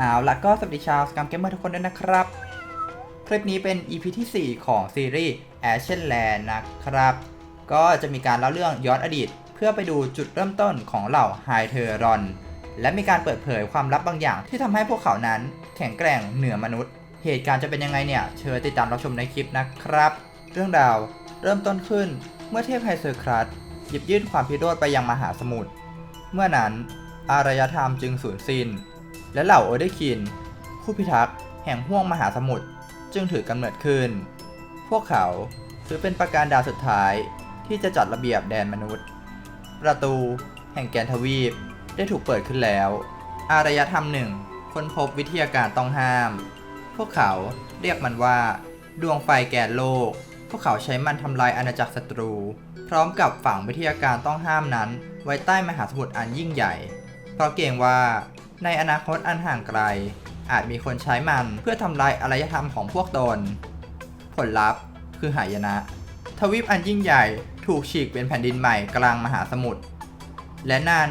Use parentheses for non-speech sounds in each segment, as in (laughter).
เอาละก็สวัสดีชาวสกามเกมเมอร์ทุกคนด้วยนะครับ คลิปนี้เป็น EP ที่ 4 ของซีรีส์ Ashen Land นะครับ ก็จะมีการเล่าเรื่องย้อนอดีต เพื่อไปดูจุดเริ่มต้นของเหล่าไฮเทอรอน และมีการเปิดเผยความลับบางอย่างที่ทำให้พวกเขานั้นแข็งแกร่งเหนือมนุษย์ เหตุการณ์จะเป็นยังไงเนี่ย เชิญติดตามรับชมในคลิปนะครับ เรื่องราวเริ่มต้นขึ้นเมื่อเทพไฮเซอร์ครัสหยิบยื่นความพิโรธไปยังมหาสมุทร เมื่อนั้นอารยธรรมจึงสูญสิ้น และเหล่าโอเดคิน ผู้พิทักษ์แห่งห้วงมหาสมุทรจึงถือกำเนิดขึ้น พวกเขาถือเป็นประการดาวสุดท้ายที่จะจัดระเบียบแดนมนุษย์ ประตูแห่งแกนทวีปได้ถูกเปิดขึ้นแล้ว อารยธรรมหนึ่งค้นพบวิทยาการต้องห้าม พวกเขาเรียกมันว่า ดวงไฟแกนโลก พวกเขาใช้มันทำลายอาณาจักรศัตรู พร้อมกับฝังวิทยาการต้องห้ามนั้น ไว้ใต้มหาสมุทรอันยิ่งใหญ่ เพราะเกรงว่า ในอนาคตอันห่างไกล อาจมีคนใช้มันเพื่อทำลายอารยธรรมของพวกตน ผลลัพธ์คือหายนะ ทวีปอันยิ่งใหญ่ถูกฉีกเป็นแผ่นดินใหม่กลางมหาสมุทร และนั่น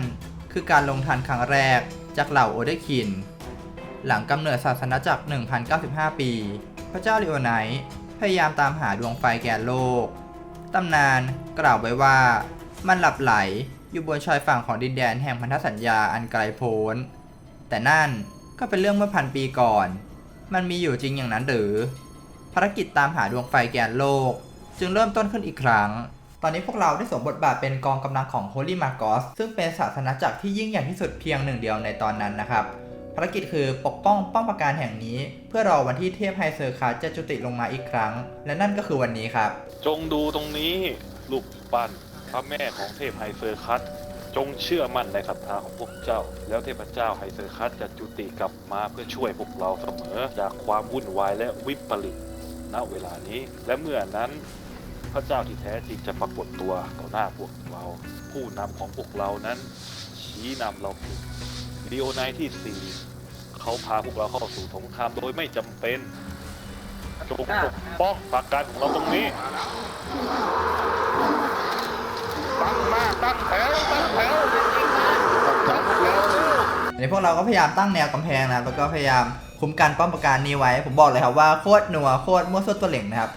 คือการลงทันครั้งแรกจากเหล่าโอเดคิน หลังกำเนิดศาสนาจักร 1095 ปี พระเจ้าลีโอไนพยายามตามหาดวงไฟแกนโลก ตำนานกล่าวไว้ว่ามันหลับไหลอยู่บนชายฝั่งของดินแดนแห่งพันธสัญญาอันไกลโพ้น แต่นั่นก็เป็นเรื่องเมื่อพันปีก่อน มันมีอยู่จริงอย่างนั้นหรือ ภารกิจตามหาดวงไฟแกนโลก จึงเริ่มต้นขึ้นอีกครั้ง ตอนนี้พวกเราได้สวมบทบาทเป็นกองกำลังของ Holy Magos ซึ่งเป็นศาสนาจักรที่ยิ่งใหญ่ที่สุดเพียงหนึ่งเดียวในตอนนั้นนะครับ ภารกิจคือปกป้องป้อมปราการแห่งนี้ เพื่อรอวันที่เทพไฮเซอร์คาจะจุติลงมาอีกครั้ง และนั่นก็คือวันนี้ครับ จงดูตรงนี้ลูกปั้นพระแม่ของเทพไฮเซอร์คัส จงเชื่อมั่นในศรัทธาของพวกเจ้า แล้วเทพเจ้าไฮเซอร์คัสจะจุติกลับมาเพื่อช่วยพวกเราเสมอจากความวุ่นวายและวิปริตณเวลานี้ และเมื่อนั้นพระเจ้าที่แท้จริงจะปรากฏตัวต่อหน้าพวกเรา ผู้นำของพวกเรานั้น ชี้นำเราผิดดีโอไนท์ที่สี่เขาพาพวกเราเข้าสู่สงครามโดยไม่จำเป็นจงปกป้องปราการของเราตรงนี้ ตั้งหน้าตั้งแถวตั้งแถวตั้งแถวอันนี้พวกเราก็พยายามตั้งแนวกำแพงนะครับแล้วก็พยายามคุ้มกันป้อมปราการนี้ไว้ ผมบอกเลยครับว่าโคตรหนัวโคตรมั่วซั่วตัวเหล่งนะครับ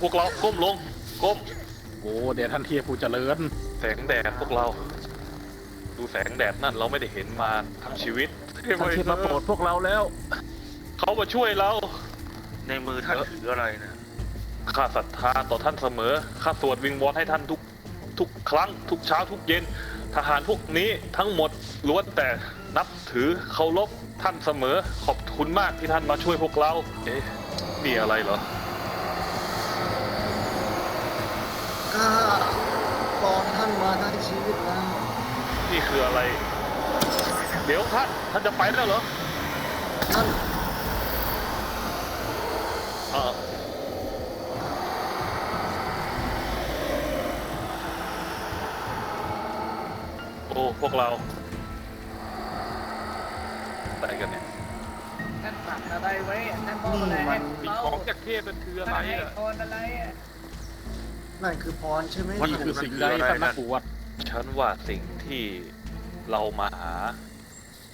พวกเราก้มลงก้มโอ้เดี๋ยวท่านเทียผู้เจริญ แสงแดดพวกเรา ดูแสงแดดนั่นเราไม่ได้เห็นมาทั้งชีวิตเทพท่านเทียมาโปรดพวกเราแล้ว เขามาช่วยเรา ในมือท่านถืออะไรนะข้าศรัทธาต่อท่านเสมอข้าสวดวิงวอนให้ท่านทุกทุกครั้ง ทุกเช้าทุกเย็น ทหารพวกนี้ทั้งหมดล้วนแต่นับถือเคารพท่านเสมอขอบคุณมากที่ท่านมาช่วยพวกเรา เอ๊ะ นี่อะไรเหรอ ข้าปลอมท่านมาทั้งชีวิตแล้วนี่คืออะไร เดี๋ยวท่านท่านจะไปแล้วเหรอท่านเอ่อโอ้ พวกเราอะไรกันเนี่ย ท่านฝากอะไรไว้ท่านบอกอะไรให้มีเราของจากเทพนั่นคืออะไรท่านให้อะพรอะไรอะนั่นคือพรใช่ไหมนี่คือสิ่งใดท่านนักบวชฉันว่าสิ่งที่เรามาหา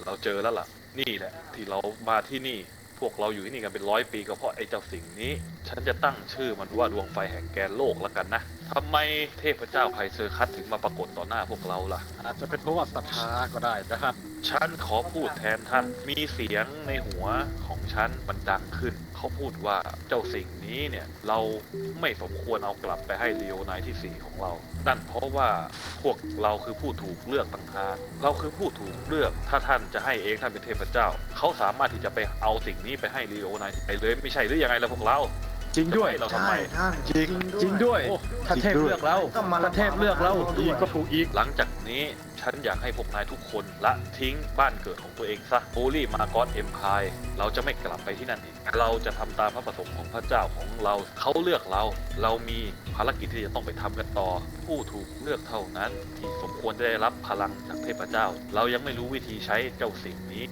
เราเจอแล้วล่ะ นี่แหละ ที่เรามาที่นี่ พวกเราอยู่ที่นี่กันเป็นร้อยปีก็เพราะไอ้เจ้าสิ่งนี้ ฉันจะตั้งชื่อมันว่าดวงไฟแห่งแกนโลกแล้วกันนะ ทำไมเทพเจ้าไคเซอร์คัสถึงมาปรากฏต่อหน้าพวกเราล่ะ อาจจะเป็นเพราะว่าศรัทธาก็ได้นะท่านฉันขอพูดแทนท่าน มีเสียงในหัวของฉันมันดังขึ้นขเขาพูดว่าเจ้าสิ่งนี้เนี่ยเราไม่สมควรเอากลับไปให้ลีโอไนท์ที่สี่ของเรา นั่นเพราะว่าพวกเราคือผู้ถูกเลือกต่างหากเราคือผู้ถูกเลือก ถ้าท่านจะให้เองท่านเป็นเทพเจ้า เขาสามารถที่จะไปเอาสิ่งนี้ไปให้ลีโอไนท์ไปเลยไม่ใช่หรือยังไงล่ะพวกเรา จริงด้วยจะให้เราทำไมใช่ท่านจริงจริงด้วยโอ้ถ้าเทพเลือกเราก็มาถ้าเทพเลือกเราลำบากอีกก็ถูกอีก หลังจากนี้ฉันอยากให้พวกนายทุกคนละทิ้งบ้านเกิดของตัวเองซะโอลี่มา g อ d เอ็มพายเราจะไม่กลับไปที่นั่นอีก เราจะทำตามพระประสงค์ของพระเจ้าของเราเขาเลือกเรา เรามีภารกิจที่จะต้องไปทำกันต่อ ผู้ถูกเลือกเท่านั้น ที่สมควรจะได้รับพลังจากเทพเจ้า เรายังไม่รู้วิธีใช้เจ้าสิ่งนี้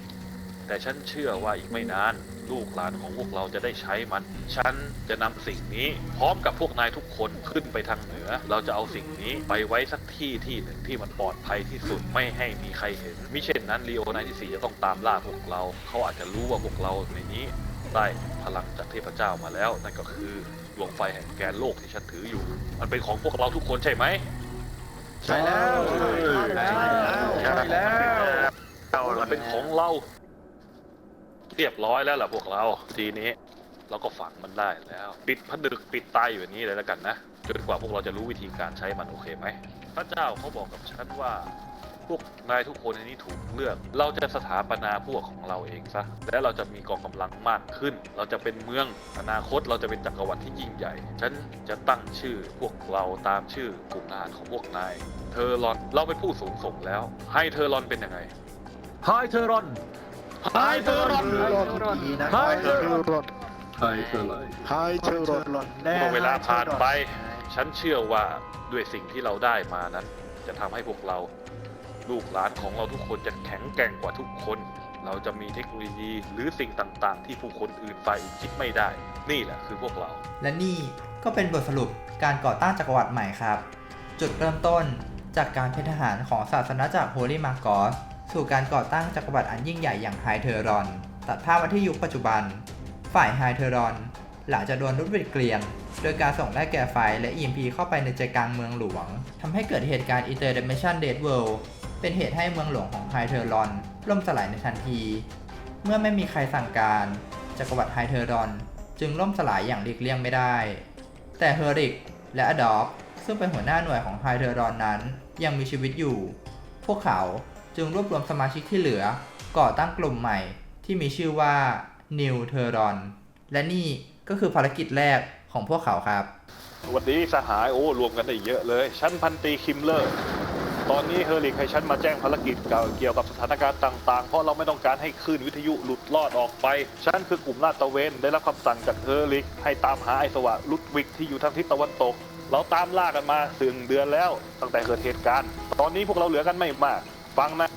แต่ฉันเชื่อว่าอีกไม่นาน ลูกหลานของพวกเราจะได้ใช้มัน ฉันจะนำสิ่งนี้ พร้อมกับพวกนายทุกคนขึ้นไปทางเหนือ เราจะเอาสิ่งนี้ไปไว้สักที่ที่หนึ่งที่มันปลอดภัยที่สุดไม่ให้มีใครเห็นมิเช่นนั้นลีโอนายที่สี่จะต้องตามล่าพวกเรา เขาอาจจะรู้ว่าพวกเราในนี้ได้พลังจากเทพเจ้ามาแล้ว นั่นก็คือดวงไฟแห่งแกนโลกที่ฉันถืออยู่ มันเป็นของพวกเราทุกคนใช่ไหมใช่แล้วใช่แล้วใช่แล้วมันเป็นของเรา เรียบร้อยแล้วล่ะพวกเราทีนี้ เราก็ฝังมันได้แล้ว ปิดผนึกปิดตายอยู่อย่างนี้เลยแล้วกันนะจนกว่าพวกเราจะรู้วิธีการใช้มันโอเคไหมพระเจ้าเขาบอกกับฉันว่า พวกนายทุกคนในนี้ถูกเลือก เราจะสถาปนาพวกของเราเองซะและเราจะมีกองกำลังมากขึ้น เราจะเป็นเมืองอนาคตเราจะเป็นจักรวรรดิที่ยิ่งใหญ่ ฉันจะตั้งชื่อพวกเราตามชื่อกลุ่มทหารของพวกนายเทอร์ลอนเราเป็นผู้สูงส่งแล้ว ให้เทอร์ลอนเป็นยังไงไฮเทอรอน ไฮเทอรอนรอดดีนะไฮเทอรอนไฮเทอร์ลอนไฮเทอร์รอนแน่เมื่อเวลาผ่านไป ฉันเชื่อว่าด้วยสิ่งที่เราได้มานั้น จะทำให้พวกเรา ลูกหลานของเราทุกคนจะแข็งแกร่งกว่าทุกคน เราจะมีเทคโนโลยีหรือสิ่งต่างๆ ที่ผู้คนอื่นฝ่ายอื่นคิดไม่ได้ นี่แหละคือพวกเรา และนี่ก็เป็นบทสรุปการก่อตั้งจักรวรรดิใหม่ครับ จุดเริ่มต้นจากการเป็นทหารของศาสนาจักรโฮลี่มาร์กอส สู่การก่อตั้งจักรวรรดิอันยิ่งใหญ่อย่างไฮเทอรอน ตัดภาพมาที่ยุคปัจจุบัน ฝ่ายไฮเทอรอน หลังจากโดนรุดวิดเกลียน โดยการส่งแร่แก่ไฟและ EMP เข้าไปในใจกลางเมืองหลวงทำให้เกิดเหตุการณ์ Interdimension Dead World เป็นเหตุให้เมืองหลวงของไฮเทอรอน ล่มสลายในทันที เมื่อไม่มีใครสั่งการ จักรวรรดิไฮเทอรอน จึงล่มสลายอย่างหลีกเลี่ยงไม่ได้ แต่เฮอริกและอดอฟซึ่งเป็นหัวหน้าหน่วยของไฮเทอรอนนั้น ยังมีชีวิตอยู่ พวกเขา จึงรวบรวมสมาชิกที่เหลือ ก่อตั้งกลุ่มใหม่ที่มีชื่อว่า New t e r o n และนี่ก็คือภารกิจแรกของพวกเขาครับ วันนี้สหายโอ้รวมกันได้เยอะเลยฉันพันตีคิมเลอร์ ตอนนี้เฮอริกให้ฉันมาแจ้งภารกิจเกี่ยวกับสถานการณ์ต่างๆ เพราะเราไม่ต้องการให้คลื่นวิทยุหลุดลอดออกไป ฉันคือกลุ่มลาดตระเวนได้รับคำสั่งจากเฮอริกให้ตามหาไอสวะลุดวิกที่อยู่ทางทิศตะวันตก เราตามล่ากันมาถึงเดือนแล้วตั้งแต่เกิดเหตุการณ์ ตอนนี้พวกเราเหลือกันไม่มาก ฟังนะ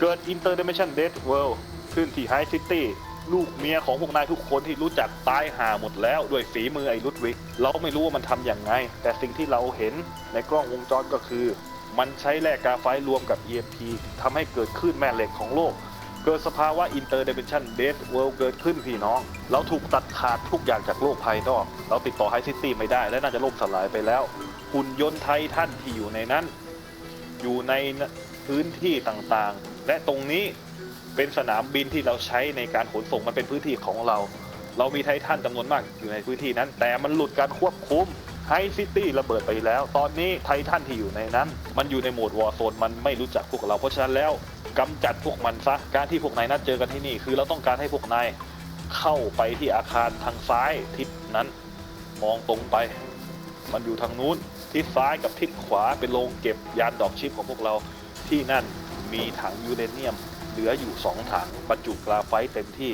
เกิด Interdimension Death World ขึ้นที่ไฮซิตี้ลูกเมียของพวกนายทุกคนที่รู้จักตายหาหมดแล้วด้วยฝีมือไอ้ลุดวิกเราไม่รู้ว่ามันทำอย่างไง แต่สิ่งที่เราเห็นในกล้องวงจรก็คือ มันใช้แร่กาไฟรวมกับ EMP ทำให้เกิดคลื่นแม่เหล็กของโลก เกิดสภาวะ Interdimension Death World เกิดขึ้นพี่น้อง เราถูกตัดขาดทุกอย่างจากโลกภายนอก เราติดต่อไฮซิตี้ไม่ได้และน่าจะล่มสลายไปแล้วหุ่นยนต์ไททันที่อยู่ในนั้น อยู่ใน พื้นที่ต่างๆ และตรงนี้เป็นสนามบินที่เราใช้ในการขนส่งมันเป็นพื้นที่ของเรา เรามีไททันจำนวนมากอยู่ในพื้นที่นั้น แต่มันหลุดการควบคุมไฮซิตี้ระเบิดไปแล้ว ตอนนี้ไททันที่อยู่ในนั้น มันอยู่ในโหมดวอร์โซนมันไม่รู้จักพวกเราเพราะฉะนั้นแล้วกำจัดพวกมันซะการที่พวกนายนัดเจอกันที่นี่ คือเราต้องการให้พวกนายเข้าไปที่อาคารทางซ้ายทิศนั้น มองตรงไป มันอยู่ทางนู้นทิศซ้ายกับทิศขวาเป็นโรงเก็บยานดอกชิปของพวกเรา ที่นั่นมีถังยูเรเนียม เหลืออยู่สองถังบรรจุกราไฟต์เต็มที่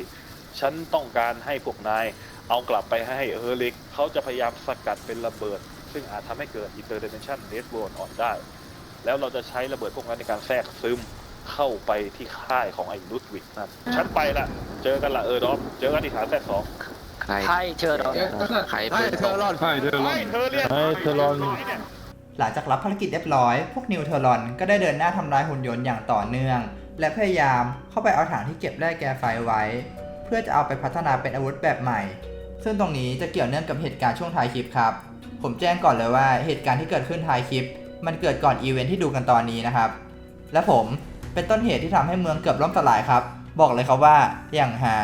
ฉันต้องการให้พวกนาย เอากลับไปให้เออร์ลิก เขาจะพยายามสกัดเป็นระเบิด ซึ่งอาจทำให้เกิด Interdimension d e a d w o r l d ออนได้ แล้วเราจะใช้ระเบิดพวกนั้นในการแทรกซึมเข้าไปที่ค่ายของไอ้ลุดวิกนั่นฉันไปละเจอกันละเออร์ดอฟเจอกันที่ฐานแทรกสองใครไฮเทอรอนใครเป็นเทอร์ลอนไฮเทอร์ลอนเธอเรียกไอ้เธอรอน หลังจากรับภารกิจเรียบร้อย พวกนิวเทอรอนก็ได้เดินหน้าทำลายหุ่นยนต์อย่างต่อเนื่อง และพยายามเข้าไปเอาถังที่เก็บแร่แก๊สไฟไว้ เพื่อจะเอาไปพัฒนาเป็นอาวุธแบบใหม่ ซึ่งตรงนี้จะเกี่ยวเนื่องกับเหตุการณ์ช่วงท้ายคลิปครับ ผมแจ้งก่อนเลยว่าเหตุการณ์ที่เกิดขึ้นท้ายคลิป มันเกิดก่อนอีเวนท์ที่ดูกันตอนนี้นะครับ และผมเป็นต้นเหตุที่ทำให้เมืองเกือบล่มสลายครับ บอกเลยครับว่าอย่างฮา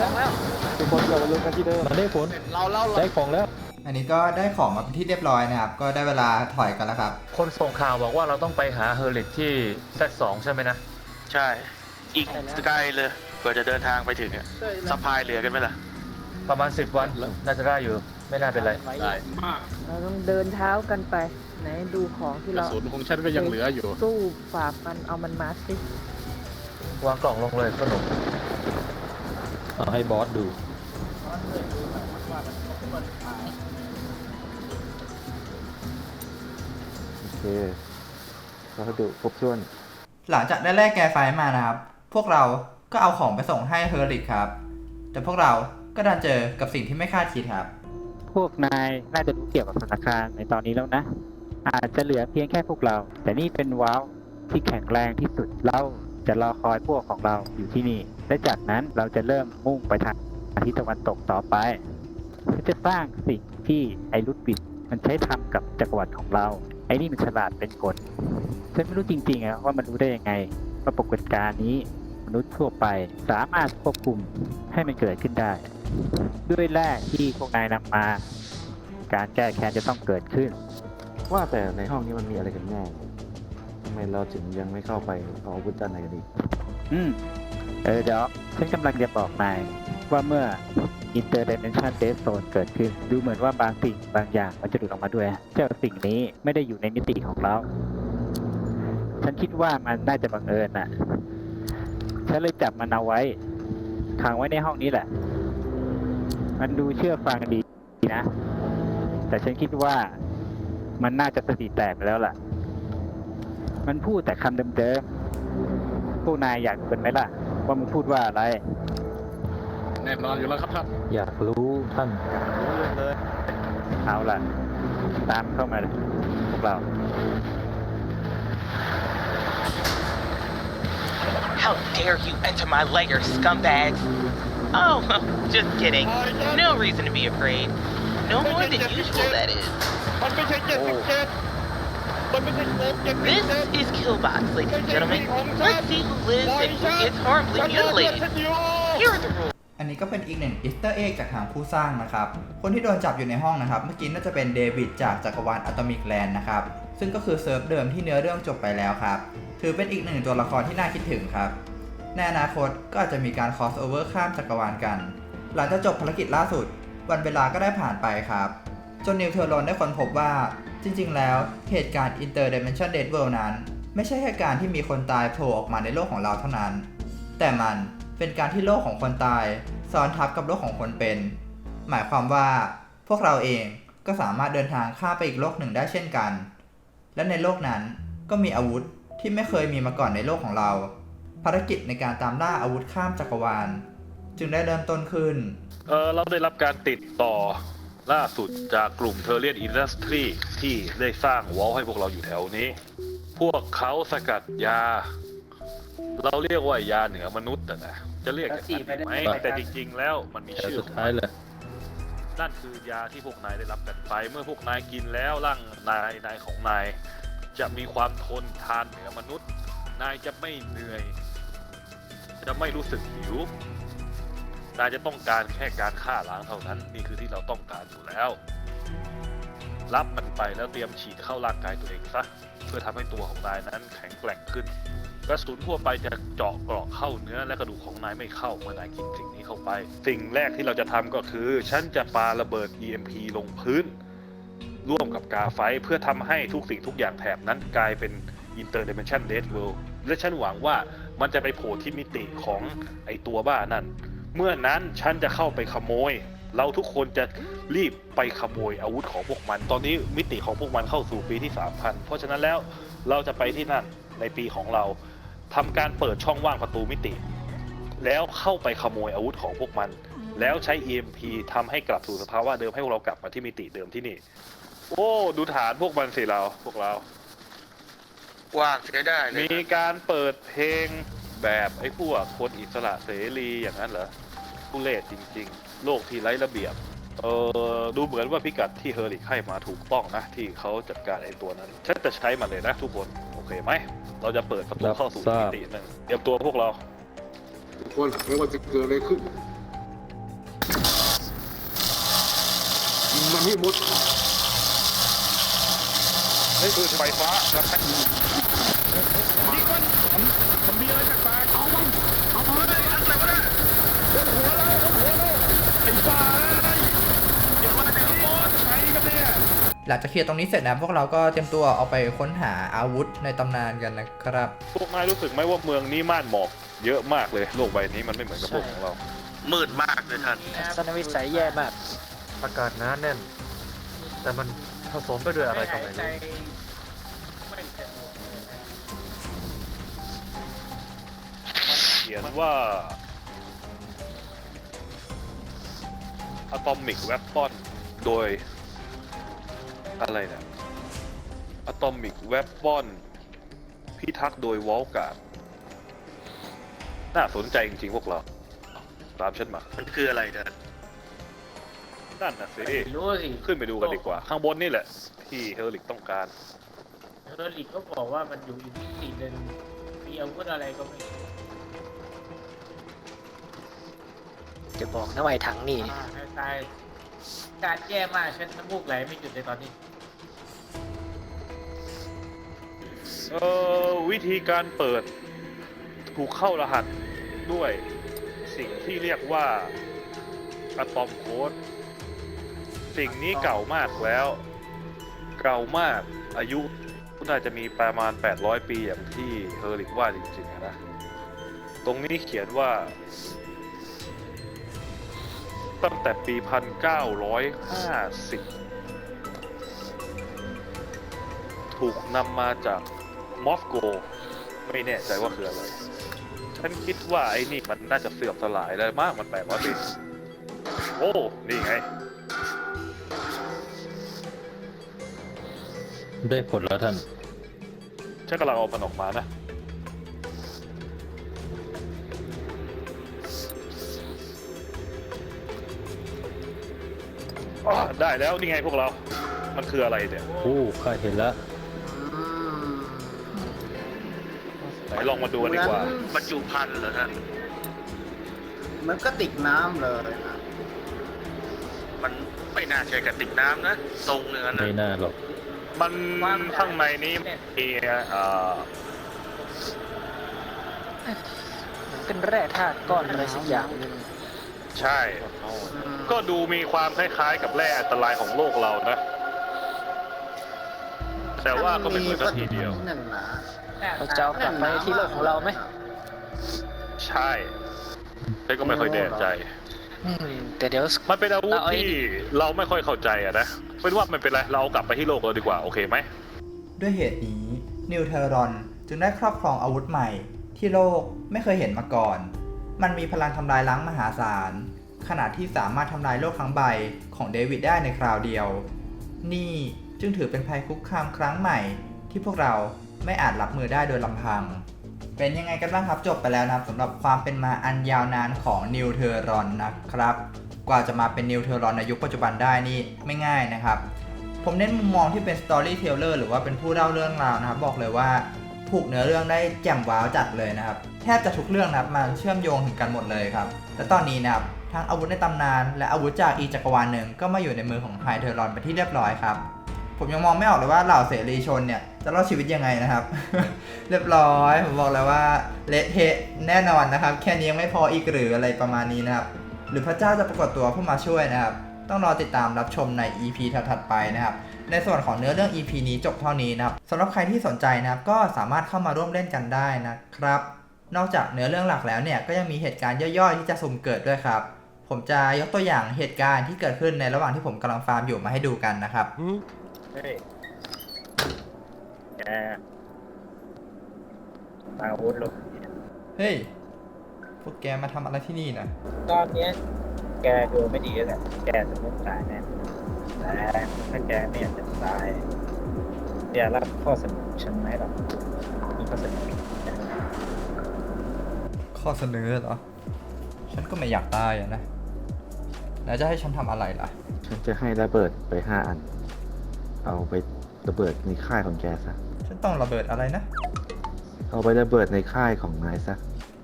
แล้วแล้ว ทุกคน กลับมารวมกันที่เดิมมาได้ผลเราเล่าได้ของแล้วอันนี้ก็ได้ของมาเป็นที่เรียบร้อยนะครับ ก็ได้เวลาถอยกันแล้วครับ คนส่งข่าวบอกว่าเราต้องไปหาเฮอร์ลิตที่แซดสองใช่ไหมนะ ใช่ อีกไกลเลยกว่าจะเดินทางไปถึงอะสะพายเรือกันไหมล่ะ ประมาณ10วันน่าจะได้อยู่ไม่น่าเป็นไรได้เราต้องเดินเท้ากันไป ไหนดูของที่กระเราสุนของฉันก็ยังเหลืออยู่สู้ฝ่ามันเอามันมาสิวางกล่องลงเลยสนุกเอาให้บอสดู โอเควัสดุครบถ้วน หลังจากได้แลกแกไฟมานะครับ พวกเราก็เอาของไปส่งให้เฮอร์ริกครับ แต่พวกเราก็ดันเจอกับสิ่งที่ไม่คาดคิดครับ พวกนายน่าจะรู้เกี่ยวกับธนาคารในตอนนี้แล้วนะ อาจจะเหลือเพียงแค่พวกเรา แต่นี่เป็นว้าวที่แข็งแรงที่สุดเราจะรอคอยพวกของเราอยู่ที่นี่ และจากนั้นเราจะเริ่มมุ่งไปทางทิศตะวันตกต่อไป เพื่อจะสร้างสิ่งที่ไอ้ลุดบิดมันใช้ทำกับจักรวรรดิของเรา ไอ้นี่มันฉลาดเป็นกลฉันไม่รู้จริงๆอะว่ามันรู้ได้ยังไง ว่าปรากฏการณ์นี้มนุษย์ทั่วไปสามารถควบคุมให้มันเกิดขึ้นได้ ด้วยแร่ที่พวกนายนำมา การแก้แค้นจะต้องเกิดขึ้น ว่าแต่ในห้องนี้มันมีอะไรกันแน่ทำไมเราถึงยังไม่เข้าไปเอาอาวุธด้านในกันดีอืมเออเดี๋ยวฉันกำลังจะบอกนายว่าเมื่อ Interdimension Death Zone เกิดขึ้น ดูเหมือนว่าบางสิ่งบางอย่างมันจะหลุดออกมาด้วย เจ้าสิ่งนี้ไม่ได้อยู่ในมิติของเรา ฉันคิดว่ามันน่าจะบังเอิญน่ะ ฉันเลยจับมันเอาไว้ ขังไว้ในห้องนี้แหละ มันดูเชื่อฟังดีนะ แต่ฉันคิดว่ามันน่าจะสติแตกไปแล้วล่ะ มันพูดแต่คำเดิมๆ พวกนายอยากเป็นไหมล่ะ ว่ามันพูดว่าอะไร แน่นอนอยู่แล้วครับท่าน อยากรู้ท่าน เอาล่ะ ตามเข้ามาเลยพวกเรา How dare you enter my lair, scumbags! Oh, (laughs) just kidding. No reason to be afraid. No more than usual, that is. มันไม่ใช่เจ็ดสิบเจ็ดมันไม่ใช่โกงเจ็ดสิบ This เจ็ด is Killbox, ladies and gentlemen. Let's see who lives and who gets horribly ฉันยังเลือด mutilated. ฉันอยู่ Here are the rules. อันนี้ก็เป็นอีกหนึ่งอิสเตอร์เอ็กจากทางผู้สร้างนะครับ คนที่โดนจับอยู่ในห้องนะครับ เมื่อกี้น่าจะเป็นเดวิดจากจักรวาลอะตอมิกแลนด์นะครับ ซึ่งก็คือเซิร์ฟเดิมที่เนื้อเรื่องจบไปแล้วครับ ถือเป็นอีกหนึ่งตัวละครที่น่าคิดถึงครับ ในอนาคตก็อาจจะมีการ cross over ข้ามจักรวาลกัน หลังจากจบภารกิจล่าสุด วันเวลาก็ได้ผ่านไปครับ จนนิวเทอร์ลอนได้ค้นพบว่า จริง ๆ แล้วเหตุการณ์ Interdimension Dead World นั้น ไม่ใช่แค่การที่มีคนตายโผล่ออกมาในโลกของเราเท่านั้น แต่มัน เป็นการที่โลกของคนตายซ้อนทับกับโลกของคนเป็น หมายความว่า พวกเราเองก็สามารถเดินทางข้ามไปอีกโลกหนึ่งได้เช่นกัน และในโลกนั้นก็มีอาวุธที่ไม่เคยมีมาก่อนในโลกของเรา ภารกิจในการตามล่าอาวุธข้ามจักรวาล จึงได้เริ่มต้นขึ้น เออเราได้รับการติดต่อล่าสุดจากกลุ่มเทเลียนอินดัสทรีที่ได้สร้างวอลให้พวกเราอยู่แถวนี้ พวกเขาสกัดยา เราเรียกว่ายาเหนือมนุษย์อะนะจะเรียกอย่างนั้นไหมแต่จริง ๆ แล้วมันมีแต่ชื่อสุดท้ายเลย นั่นคือยาที่พวกนายได้รับกันไป เมื่อพวกนายกินแล้วร่างนายนายของนาย จะมีความทนทานเหนือมนุษย์ นายจะไม่เหนื่อย จะไม่รู้สึกหิว นายจะต้องการแค่การฆ่าล้างเท่านั้น นี่คือที่เราต้องการอยู่แล้ว รับมันไปแล้วเตรียมฉีดเข้าร่างกายตัวเองซะเพื่อทำให้ตัวของนายนั้นแข็งแกร่งขึ้น กระสุนทั่วไปจะเจาะเกราะเข้าเนื้อและกระดูกของนายไม่เข้าเมื่อนายกินสิ่งนี้เข้าไป สิ่งแรกที่เราจะทำก็คือ ฉันจะปาระเบิด EMP ลงพื้น ร่วมกับกาไฟเพื่อทำให้ทุกสิ่งทุกอย่างแถบนั้นกลายเป็น Interdimension Dead World และฉันหวังว่ามันจะไปโผล่ที่มิติของไอตัวบ้านั่น เมื่อนั้นฉันจะเข้าไปขโมย เราทุกคนจะรีบไปขโมยอาวุธของพวกมัน ตอนนี้มิติของพวกมันเข้าสู่ปีที่ 3,000 เพราะฉะนั้นแล้วเราจะไปที่นั่นในปีของเรา ทำการเปิดช่องว่างประตูมิติ แล้วเข้าไปขโมยอาวุธของพวกมัน แล้วใช้ EMP ทำให้กลับสู่สภาวะเดิมให้พวกเรากลับมาที่มิติเดิมที่นี่ โอ้ ดูฐานพวกมันสิเราพวกเราว่างใช้ได้เลยมีการเปิดเพลงแบบไอ้พวกคนอิสระเสรีอย่างนั้นเหรอผู้เลศจริง ๆ โลกที่ไร้ระเบียบ เออดูเหมือนว่าพิกัดที่เฮอริกให้มาถูกต้องนะ ที่เขาจัดการไอ้ตัวนั้นฉันจะใช้มันเลยนะทุกคนโอ อเคไหม เราจะเปิดประตูเข้าสู่มิตินึงเตรียมตัวพวกเรา ทุกคนไม่ว่าจะเกิดอะไรขึ้น มันให้หมดนี่คือไฟฟ้ากระแทก หลังจากเคลียร์ตรงนี้เสร็จนะพวกเราก็เตรียมตัวออกไปค้นหาอาวุธในตำนานกันนะครับ พวกนายรู้สึกไหมว่าเมืองนี้ม่านหมอกเยอะมากเลยโลกใบนี้มันไม่เหมือนกับโลกของเรา มืดมากเลยท่านสนวิสัยแย่มาก อากาศหนาแน่น แต่มันผสมไปด้วยอะไรก็ไม่ใจรู้ไม่เจ็บเขียนว่า Atomic Weapon โดย อะไรเนี่ย Atomic Weapon พิทักษ์โดยวอลการ์ดน่าสนใจจริงๆพวกเรา ตามฉันมา มันคืออะไรท่านนั่นน่ะสิรู้สิขึ้นไปดูกันดีกว่า ข้างบนนี่แหละ ที่เฮอริกต้องการ เฮอริกก็บอกว่ามันอยู่อีกมิติหนึ่งมีอาวุธอะไรก็ไม่รู้จะบอกนะว่าไอ้ถังนี่ อ่าให้ตาย การแย่มากฉันน้ำมูกไหลไม่หยุดเลยตอนนี้ เออวิธีการเปิดถูกเข้ารหัสด้วยสิ่งที่เรียกว่าอะตอมโค้ดสิ่งนี้เก่ามากแล้ว เก่ามากอายุน่าจะมีประมาณ 800 ปีอย่างที่เฮอริกว่าจริงๆนะ ตรงนี้เขียนว่า ตั้งแต่ปี 1950 ถูกนำมาจากมอสโก ไม่แน่ใจว่าคืออะไร ฉันคิดว่าไอ้นี่มันน่าจะเสื่อมสลายแล้วมากมันแปลกว่าปีโอ้ นี่ไง ได้ผลแล้วท่าน ฉันกำลังเอามันออกมานะ อ๋อได้แล้วนี่ไงพวกเรา มันคืออะไรเนี่ยโอ้ข้าเห็นแล้วอืมไหนลองมาดูกันดีกว่า บรรจุภัณฑ์เหรอท่านเหมันก็ติดน้ำเลยนะมันไม่น่าใช่กระติกน้ำนะทรงเนื้อนะไม่น่าหรอก มันข้างในนี้มีเอ่อเป็นแร่ธาตุก้อนอะไรสักอย่างหนึ่ง ใช่ ก็ดูมีความคล้ายๆ กับแร่อันตรายของโลกเรานะ แต่ว่าก็ไม่เหมือนกันทีเดียวนั่นนะเราจะเอากลับไปที่โลกของเราไหมใช่ฉันก็ไม่ค่อยแน่ใจ อืมแต่เดี๋ยว มันเป็นอาวุธเราเอาไอ้ ที่เราไม่ค่อยเข้าใจอะนะเป็นว่ามันเป็นไร เราเอากลับไปที่โลกเราดีกว่า โอเคไหม ด้วยเหตุนี้นิวเทอรอนจึงได้ครอบครองอาวุธใหม่ที่โลกไม่เคยเห็นมาก่อน มันมีพลังทำลายล้างมหาศาลขนาดที่สามารถทำลายโลกทั้งใบของเดวิดได้ในคราวเดียว นี่จึงถือเป็นภัยคุกคามครั้งใหม่ ที่พวกเราไม่อาจรับมือได้โดยลำพัง เป็นยังไงกันบ้างครับจบไปแล้วนะครับสำหรับความเป็นมาอันยาวนานของนิวเทอรอนนะครับ กว่าจะมาเป็นนิวเทอรอนในยุคปัจจุบันได้นี่ไม่ง่ายนะครับ ผมเน้นมุมมองที่เป็นสตอรี่เทเลอร์หรือว่าเป็นผู้เล่าเรื่องราวนะครับ บอกเลยว่าผูกเนื้อเรื่องได้แจ่มว้าวจัดเลยนะครับ แทบจะทุกเรื่องนะครับมันเชื่อมโยงถึงกันหมดเลยครับ และตอนนี้นะครับทั้งอาวุธในตำนาน และอาวุธจากอีจักรวาลหนึ่งก็มาอยู่ในมือของไฮเทอรอนไปที่เรียบร้อยครับ ผมยังมองไม่ออกเลยว่าเหล่าเสรีชนเนี่ยจะรอดชีวิตยังไงนะครับ เรียบร้อย ผมบอกเลยว่าเละเทะแน่นอนนะครับ แค่นี้ยังไม่พออีกหรืออะไรประมาณนี้นะครับ หรือพระเจ้าจะปรากฏตัวเพื่อมาช่วยนะครับ ต้องรอติดตามรับชมใน EP ถัดๆไปนะครับ ในส่วนของเนื้อเรื่อง EP นี้จบเท่านี้นะครับสำหรับใครที่สนใจนะครับ ก็สามารถเข้ามาร่วมเล่นกันได้นะครับ นอกจากเนื้อเรื่องหลักแล้วเนี่ยก็ยังมีเหตุการณ์ย่อยๆที่จะสุ่มเกิดด้วยครับ ผมจะยกตัวอย่างเหตุการณ์ที่เกิดขึ้นในระหว่างที่ผมกำลังฟาร์มอยู่มาให้ดูกันนะครับ เฮ้ยแกอาวุธลงเฮ้ย พวกแกมาทำอะไรที่นี่นะตอนเนี้ยแกดูไม่ดีแล้วแหละแกจะต้องตายแน่แต่ถ้าแกไม่อยากจะตายอย่ารับข้อเสนอฉันไหมหรอกมีข้อเสนอนะ ข้อเสนอเหรอ ฉันก็ไม่อยากตายอะนะแล้วจะให้ฉันทำอะไรล่ะ ฉันจะให้ระเบิดไปห้าอัน เอาไประเบิดในค่ายของแกซะ ฉันต้องระเบิดอะไรนะ เอาไประเบิดในค่ายของนายซะ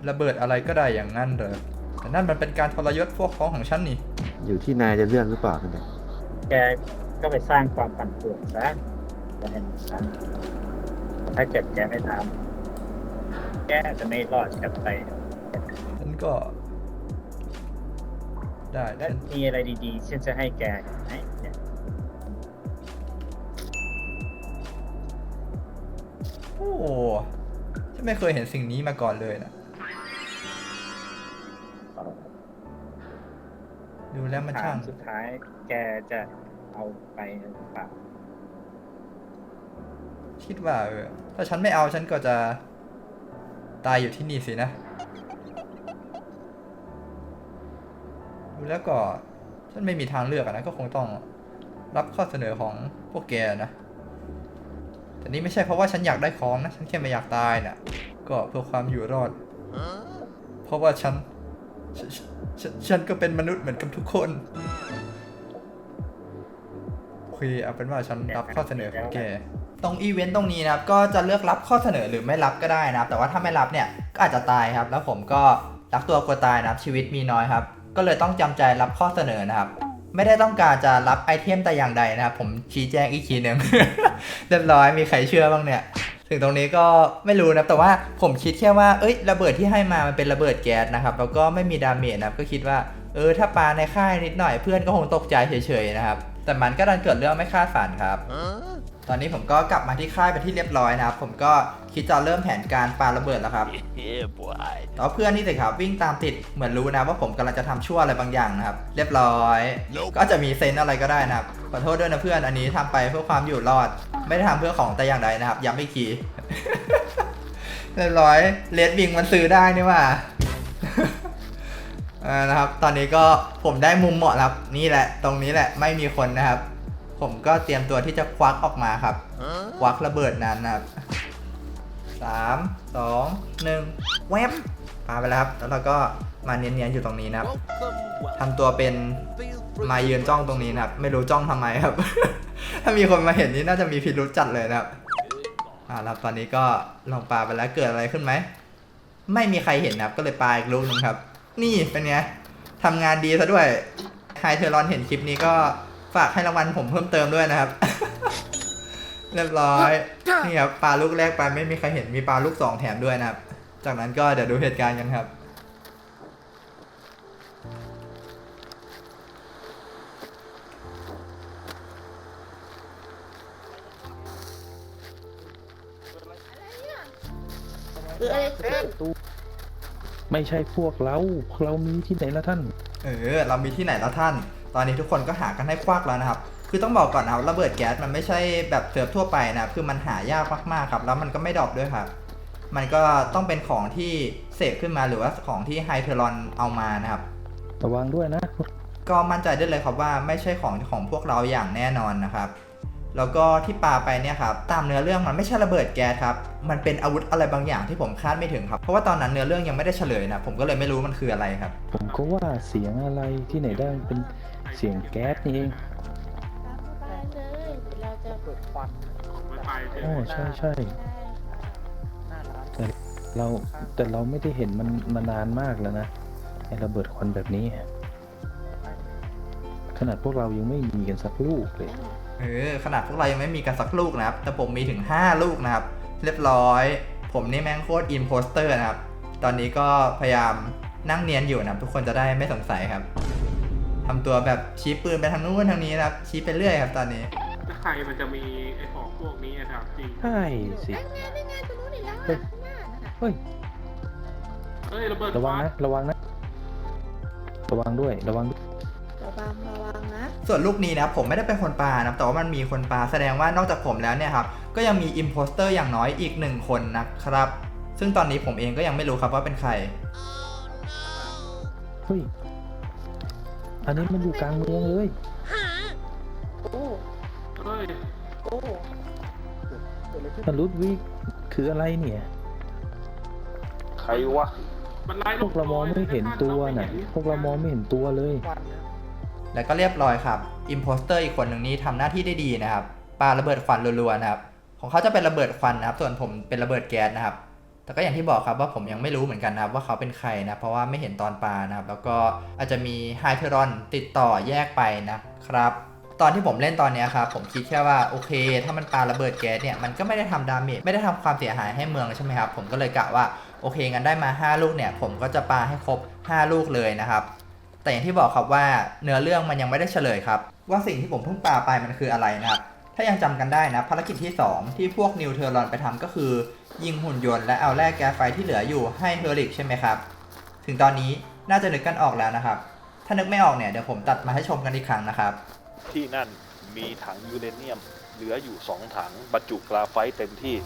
ระเบิดอะไรก็ได้อย่างนั้นเหรอแต่นั่นมันเป็นการทรยศพวกพ้องของฉันนี่ อยู่ที่นายจะเลือกหรือเปล่านั่นแหละแกก็ไปสร้างความปั่นป่วนซะจะเห็นนะถ้าเกิดแกไม่ทำแกจะไม่รอดกลับไป ฉันก็ ได้และฉันมีอะไรดีๆฉันจะให้แกเห็นไหมเนี่ยโอ้โหฉันไม่เคยเห็นสิ่งนี้มาก่อนเลยนะดูแล้วมันถาช่ามง สุดท้ายแกจะเอาไปหรือเปล่าคิดว่าเออถ้าฉันไม่เอาฉันก็จะ ตายอยู่ที่นี่สินะ ดูแล้วก็ฉันไม่มีทางเลือกอะนะก็คงต้องรับข้อเสนอของพวกแกนะแต่นี่ไม่ใช่เพราะว่าฉันอยากได้ของนะฉันแค่ไม่อยากตายนะก็เพื่อความอยู่รอด เพราะว่าฉันฉนฉนฉันก็เป็นมนุษย์เหมือนกับทุกคนโอเคเอาเป็นว่าฉันรับข้อเสนอของแกตรงอีเวนต์ตรงนี้นะครับก็จะเลือกรับข้อเสนอหรือไม่รับก็ได้นะครับ แต่ว่าถ้าไม่รับเนี่ยก็อาจจะตายครับ แล้วผมก็รักตัวกลัวตายนะครับชีวิตมีน้อยครับ ก็เลยต้องจำใจรับข้อเสนอนะครับ ไม่ได้ต้องการจะรับไอเทมแต่อย่างใดนะครับ ผมชี้แจงอีกทีหนึ่งเรียบร้อยมีใครเชื่อบ้างเนี่ยถึงตรงนี้ก็ไม่รู้นะแต่ว่าผมคิดแค่ว่าเอ้ยระเบิดที่ให้มามันเป็นระเบิดแก๊สนะครับแล้วก็ไม่มีดาเมจนะครับก็คิดว่าเออถ้าปาในค่ายนิดหน่อยเพื่อนก็คงตกใจเฉยๆนะครับ แต่มันก็ดันเกิดเรื่องไม่คาดฝันครับ ตอนนี้ผมก็กลับมาที่ค่ายไปนที่เรียบร้อยนะครับ ผมก็คิดจะเริ่มแผนการปาระเบิดแล้วครับแต่ว่าเพื่อนนี่สิครับวิ่งตามติดเหมือนรู้นะว่าผมกำลังจะทำชั่วอะไรบางอย่างนะครับ เรียบร้อย ก็จะมีเซนส์อะไรก็ได้นะครับขอโทษด้วยนะเพื่อนอันนี้ทำไปเพื่อความอยู่รอด ไม่ได้ทำเพื่อของแต่อย่างใดนะครับ ย้ำอีกทีเรียบร้อยเลดวิงมันซื้อได้นี่หว่าเออนะครับ ตอนนี้ก็ผมได้มุมเหมาะแล้วครับ นี่แหละ ตรงนี้แหละไม่มีคนนะครับ ผมก็เตรียมตัวที่จะควักออกมาครับ ควักระเบิดนั้นนะครับสามสองหนึ่งแวบปาไปแล้วครับ แล้วเราก็มาเนียนๆอยู่ตรงนี้นะครับทำตัวเป็นมายืนจ้องตรงนี้นะครับ ไม่รู้จ้องทำไมครับ ถ้ามีคนมาเห็นนี่น่าจะมีพิรุษจัดเลยนะครับอ่าแล้วตอนนี้ก็ลองปาไปแล้วเกิดอะไรขึ้นไหม ไม่มีใครเห็นนะครับ ก็เลยปาอีกลูกหนึงครับ นี่เป็นไงทำงานดีซะด้วยไฮเทอรอนเห็นคลิปนี้ก็ ฝากให้รางวัลผมเพิ่มเติมด้วยนะครับ เรียบร้อยนี่ครับปลาลูกแรกไปไม่มีใครเห็นมีปลาลูกสองแถมด้วยนะครับ จากนั้นก็เดี๋ยวดูเหตุการณ์กันครับคืออะไรขึ้นไม่ใช่พวกเราเรามีที่ไหนละท่าน เออ เรามีที่ไหนแล้วท่าน ตอนนี้ทุกคนก็หากันให้ควักแล้วนะครับ คือต้องบอกก่อนนะครับระเบิดแก๊สมันไม่ใช่แบบเสิร์ฟทั่วไปนะครับคือมันหายากมากๆครับ แล้วมันก็ไม่ดรอปด้วยครับ มันก็ต้องเป็นของที่เสกขึ้นมาหรือว่าของที่ไฮเทอรอนเอามานะครับ ระวังด้วยนะ ก็มั่นใจได้เลยครับว่าไม่ใช่ของของพวกเราอย่างแน่นอนนะครับ แล้วก็ที่ปาไปเนี่ยครับตามเนื้อเรื่องมันไม่ใช่ระเบิดแก๊สครับ มันเป็นอาวุธอะไรบางอย่างที่ผมคาดไม่ถึงครับ เพราะว่าตอนนั้นเนื้อเรื่องยังไม่ได้เฉลยนะผมก็เลยไม่รู้มันคืออะไรครับ ผมก็ว่าเสียงอะไรที่ไหนได้มันเป็น เสียงแก๊สนี่เองไปเลยเดี๋ยวเราจะเปิดควันโอ้ใช่ใช่แต่เราแต่เราไม่ได้เห็นมันมานานมากแล้วนะไอ้ระเบิดควันแบบนี้ ขนาดพวกเรายังไม่มีกันสักลูกเลย เออขนาดพวกเรายังไม่มีกันสักลูกนะครับ แต่ผมมีถึง 5 ลูกนะครับ เรียบร้อย ผมนี่แม่งโคตรอินโพสเตอร์นะครับ ตอนนี้ก็พยายามนั่งเนียนอยู่นะครับ ทุกคนจะได้ไม่สงสัยครับ ทำตัวแบบชี้ปืนไปทางนู้นทางนี้นะครับชี้ไปเรื่อยครับตอนนี้ถ้าใครมันจะมีไอ้ของพวกนี้อะครับจริงใช่สิได้ไงได้ไงตรงนู้นอีกแล้วเฮ้ยข้างหน้าน่ะเฮ้ย เฮ้ยระเบิดระวังนะ ระวังนะ ระวังด้วย ระวังด้วยระวังระวังนะส่วนลูกนี้นะครับผมไม่ได้เป็นคนปานะครับแต่ว่ามันมีคนปาแสดงว่านอกจากผมแล้วเนี่ยครับก็ยังมีอิมโพสเตอร์อย่างน้อยอีกหนึ่งคนนะครับซึ่งตอนนี้ผมเองก็ยังไม่รู้ครับว่าเป็นใคร เฮ้ย อันนี้มันอยู่กลางเมืองเลยโอ้เฮ้ยโอ้มันรุดวิกคืออะไรเนี่ย ใครวะ มันไล่พวกเรามองไม่เห็นตัวน่ะ พวกเรามองไม่เห็นตัวเลยแล้วก็เรียบร้อยครับ อิมโพสเตอร์อีกคนหนึ่งนี้ทำหน้าที่ได้ดีนะครับปาระเบิดควันรัวๆนะครับ ของเขาจะเป็นระเบิดควันนะครับ ส่วนผมเป็นระเบิดแก๊สนะครับ แต่ก็อย่างที่บอกครับว่าผมยังไม่รู้เหมือนกันนะครับว่าเขาเป็นใครนะ เพราะว่าไม่เห็นตอนปานะครับ แล้วก็อาจจะมีไฮเทอรอนติดต่อแยกไปนะครับ ตอนที่ผมเล่นตอนนี้ครับผมคิดแค่ว่าโอเค ถ้ามันปาระเบิดแก๊สเนี่ยมันก็ไม่ได้ทำดาเมจไม่ได้ทำความเสียหายให้เมืองใช่ไหมครับ ผมก็เลยกะว่าโอเคงั้นได้มา 5 ลูกเนี่ย ผมก็จะปาให้ครบ 5 ลูกเลยนะครับแต่อย่างที่บอกครับว่าเนื้อเรื่องมันยังไม่ได้เฉลยครับ ว่าสิ่งที่ผมเพิ่งปาไปมันคืออะไรนะครับ ถ้ายังจำกันได้นะ ภารกิจที่ 2 ที่พวกนิวเทอรอนไปทำก็คือ ยิงหุ่นยนต์และเอาแร่แก๊สไฟที่เหลืออยู่ให้เฮอริกใช่ไหมครับ ถึงตอนนี้น่าจะนึกกันออกแล้วนะครับ ถ้านึกไม่ออกเนี่ยเดี๋ยวผมตัดมาให้ชมกันอีกครั้งนะครับ ที่นั่นมีถังยูเรเนียม เหลืออยู่สองถังบรรจุกราไฟต์เต็มที่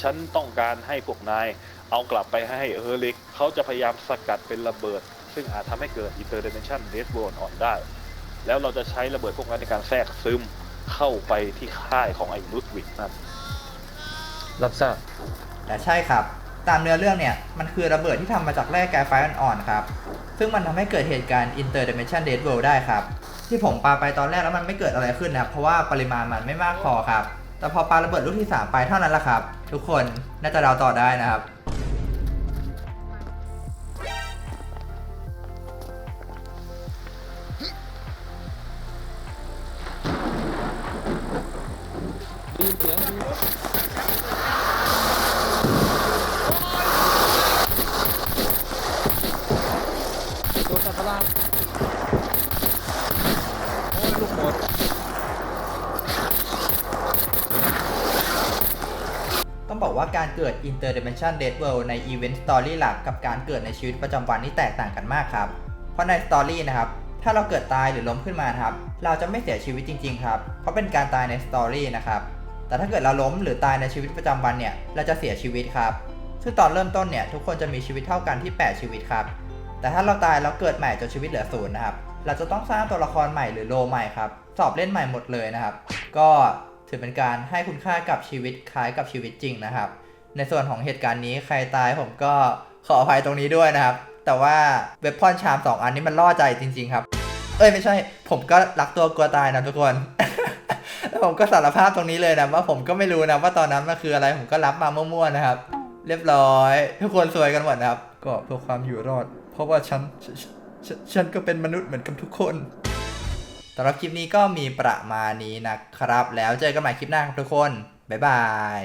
ฉันต้องการให้พวกนาย เอากลับไปให้เออริกเขาจะพยายามสกัดเป็นระเบิด ซึ่งอาจทำให้เกิด Interdimension d e a d w o r l d อ่อนได้ แล้วเราจะใช้ระเบิดพวกนั้นในการแทรกซึม เข้าไปที่ค่ายของไอ้ลุดวิกนั่นรับทราบแต่ใช่ครับ ตามเนื้อเรื่องเนี่ย มันคือระเบิดที่ทำมาจากแร่แก๊สไฟอ่อนๆครับ ซึ่งมันทำให้เกิดเหตุการณ์ Interdimension Dead World ได้ครับ ที่ผมปาไปตอนแรกแล้วมันไม่เกิดอะไรขึ้นนะครับ เพราะว่าปริมาณมันไม่มากพอครับ แต่พอปาระเบิดลูกที่ 3 ไปเท่านั้นแหละครับ ทุกคนน่าจะเดาต่อได้นะครับ ว่าการเด Interdimension Dead World ใน Event Story หลักกับการเกิดในชีวิตประจำวันนี่แตกต่างกันมากครับ เพราะใน Story นะครับถ้าเราเกิดตายหรือล้มขึ้นมาครับเราจะไม่เสียชีวิตจริง ๆ ครับ เพราะเป็นการตายใน Story นะครับแต่ถ้าเกิดเราล้มหรือตายในชีวิตประจำวันเนี่ยเราจะเสียชีวิตครับ ซึ่งตอนเริ่มต้นเนี่ยทุกคนจะมีชีวิตเท่ากันที่ 8 ชีวิตครับ แต่ถ้าเราตายแล้วเกิดใหม่จนชีวิตเหลือศูนย์นะครับเราจะต้องสร้างตัวละครใหม่หรือโลใหม่ครับสอบเล่นใหม่หมดเลยนะครับ ก็ถือเป็นการให้คุณค่ากับชีวิตคล้ายกับชีวิตจริงนะครับ ในส่วนของเหตุการณ์นี้ใครตายผมก็ขออภัยตรงนี้ด้วยนะครับ แต่ว่าเว็บพอนชามสองอันนี้มันล่อใจจริง ๆ ครับ เอ้ยไม่ใช่ ผมก็รักตัวกลัวตายนะทุกคนแล้วผมก็สารภาพตรงนี้เลยนะว่าผมก็ไม่รู้นะว่าตอนนั้นมันคืออะไรผมก็รับมามั่วๆนะครับ เรียบร้อย ทุกคนสวยกันหมดนะครับ ก็เพื่อความอยู่รอด เพราะว่าฉันฉ,ฉ,ฉันก็เป็นมนุษย์เหมือนกับทุกคนสำหรับคลิปนี้ก็มีประมาณนี้นะครับ แล้วเจอกันใหม่คลิปหน้าครับทุกคน บ๊ายบาย